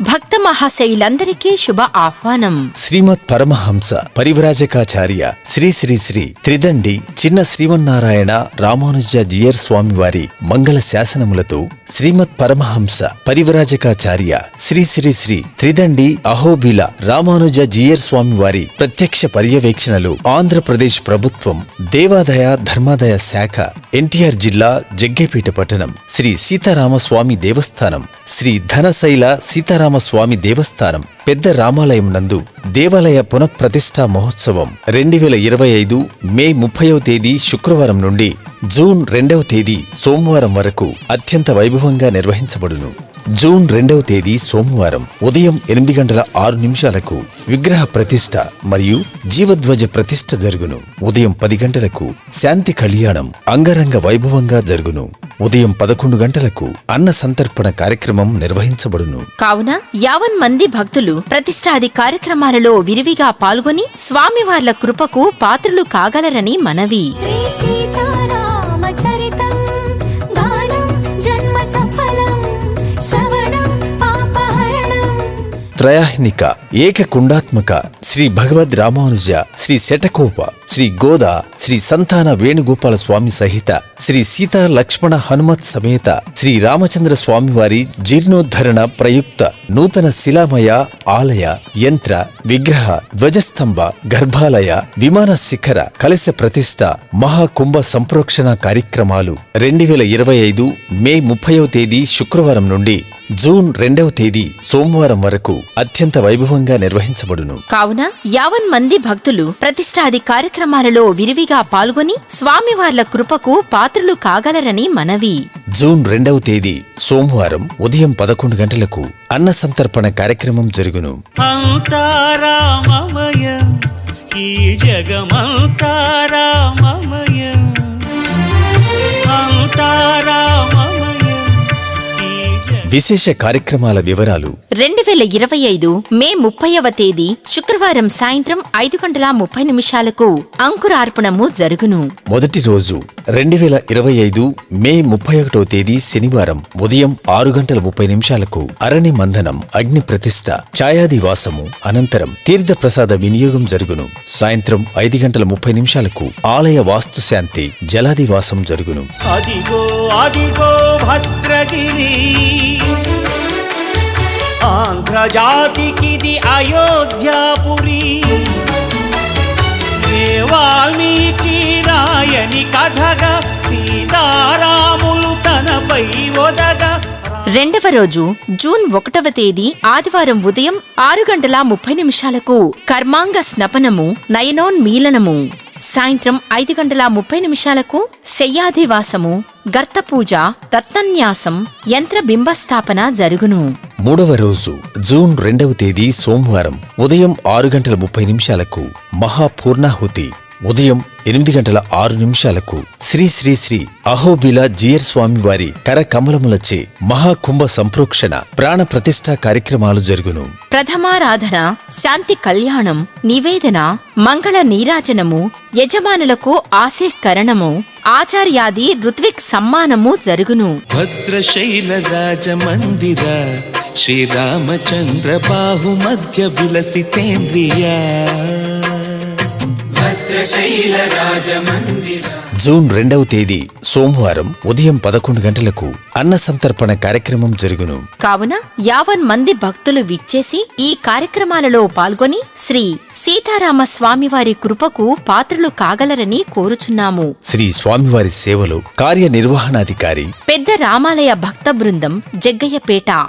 భక్త మహాశైలందరికీ శుభ ఆహ్వానం. శ్రీమద్ పరమహంస పరివ్రాజకాచార్య శ్రీ శ్రీ శ్రీ త్రిదండి చిన్న శ్రీమన్నారాయణ రామానుజ జియర్ స్వామివారి మంగళ శాసనములతో శ్రీమద్ పరమహంస పరివ్రాజకాచార్య శ్రీ శ్రీ శ్రీ త్రిదండి అహోబిల రామానుజ జియర్ స్వామివారి ప్రత్యక్ష పర్యవేక్షణలు ఆంధ్రప్రదేశ్ ప్రభుత్వం దేవాదాయ ధర్మాదాయ శాఖ ఎన్టీఆర్ జిల్లా జగ్గేపేట పట్టణం శ్రీ సీతారామస్వామి దేవస్థానం శ్రీ ధనశైల సీతారామస్వామి దేవస్థానం పెద్ద రామాలయం నందు దేవాలయ పునఃప్రతిష్ఠా మహోత్సవం రెండు వేల ఇరవై ఐదు మే ముప్పయో తేదీ శుక్రవారం నుండి జూన్ రెండవ తేదీ సోమవారం వరకు అత్యంత వైభవంగా నిర్వహించబడును. జూన్ రెండవ తేదీ సోమవారం ఉదయం ఎనిమిది గంటల ఆరు నిమిషాలకు విగ్రహ ప్రతిష్ఠ మరియు జీవధ్వజ ప్రతిష్ఠ జరుగును. ఉదయం పది గంటలకు శాంతి కళ్యాణం అంగరంగ వైభవంగా జరుగును. ఉదయం పదకొండు గంటలకు అన్న సంతర్పణ కార్యక్రమం నిర్వహించబడును. కావున యావన్ మంది భక్తులు ప్రతిష్టాది కార్యక్రమాలలో విరివిగా పాల్గొని స్వామివార్ల కృపకు పాత్రులు కాగలరని మనవి. త్రయాహ్నిక ఏకకుండాత్మక శ్రీ భగవద్ రామానుజ శ్రీ శటకోప శ్రీ గోద శ్రీ సంతాన వేణుగోపాల స్వామి సహిత శ్రీ సీతా లక్ష్మణ హనుమత్ సమేత శ్రీ రామచంద్ర స్వామివారి జీర్ణోద్ధరణ ప్రయుక్త నూతన శిలామయ ఆలయ యంత్ర విగ్రహ ధ్వజస్తంభ గర్భాలయ విమాన శిఖర కలశ ప్రతిష్ఠ మహాకుంభ సంప్రోక్షణ కార్యక్రమాలు. రెండు వేల ఇరవై ఐదు మే ముప్పైవ తేదీ శుక్రవారం నుండి జూన్ రెండవ తేదీ సోమవారం వరకు అత్యంత వైభవంగా నిర్వహించబడును. కావున యావన్ మంది భక్తులు ప్రతిష్టాది కార్యక్రమాలలో విరివిగా పాల్గొని స్వామివార్ల కృపకు పాత్రులు కాగలరని మనవి. జూన్ రెండవ తేదీ సోమవారం ఉదయం పదకొండు గంటలకు అన్న సంతర్పణ కార్యక్రమం జరుగును. ఈ అంతా విశేష కార్యక్రమాల వివరాలు రెండు వేల ఇరవై ఐదు మే ముప్పైవ తేదీ శుక్రవారం సాయంత్రం ఐదు గంటల ముప్పై నిమిషాలకు అంకురార్పణము జరుగును. మొదటి రోజు రెండు వేల ఇరవై ఐదు మే ముప్పై ఒకటో తేదీ శనివారం ఉదయం ఆరు గంటల ముప్పై నిమిషాలకు అరణి మందనం అగ్ని ప్రతిష్ఠ ఛాయాదివాసము అనంతరం తీర్థ ప్రసాద వినియోగం జరుగును. సాయంత్రం ఐదు గంటల ముప్పై నిమిషాలకు ఆలయ వాస్తు శాంతి జలాదివాసం జరుగును. అదిగో అదిగో భద్రగిరి ఆంధ్రజాతికిది అయోధ్యాపురి వాల్మీకి రాయని కథగా సీతారాములు తనపై ఒదగా రెండవ రోజు జూన్ ఒకటవ తేదీ ఆదివారం ఉదయం ఆరు గంటల ముప్పై నిమిషాలకు కర్మాంగ స్నపనము నయనోన్మీలనము. సాయంత్రం ఐదు గంటల ముప్పై నిమిషాలకు శయ్యాధివాసము గర్తపూజ రత్నన్యాసం యంత్ర బింబస్థాపన జరుగును. మూడవ రోజు జూన్ రెండవ తేదీ సోమవారం ఉదయం ఆరు గంటల ముప్పై నిమిషాలకు మహాపూర్ణాహుతి. ఉదయం ఎనిమిది గంటల ఆరు నిమిషాలకు శ్రీ శ్రీ శ్రీ అహోబిల జియర్ స్వామి వారి కరకమలములచే మహాకుంభ సంప్రోక్షణ ప్రాణ ప్రతిష్ఠా కార్యక్రమాలు జరుగును. ప్రథమారాధన శాంతి కళ్యాణం నివేదన మంగళ నీరాజనము యజమానులకు ఆశీకరణము ఆచార్యాది ఋత్విక్ సమ్మానము జరుగును. భద్రశైల రాజమందిర శ్రీరామచంద్ర బాహు మధ్య విలసితేంద్రియా జూన్ రెండవ తేదీ సోమవారం ఉదయం పదకొండు గంటలకు అన్న సంతర్పణ కార్యక్రమం జరుగును. కావున యావన్ మంది భక్తులు విచ్చేసి ఈ కార్యక్రమాలలో పాల్గొని శ్రీ సీతారామ స్వామివారి కృపకు పాత్రలు కాగలరని కోరుచున్నాము. శ్రీ స్వామివారి సేవలో కార్యనిర్వహణాధికారి పెద్ద రామాలయ భక్త బృందం జగ్గయ్యపేట.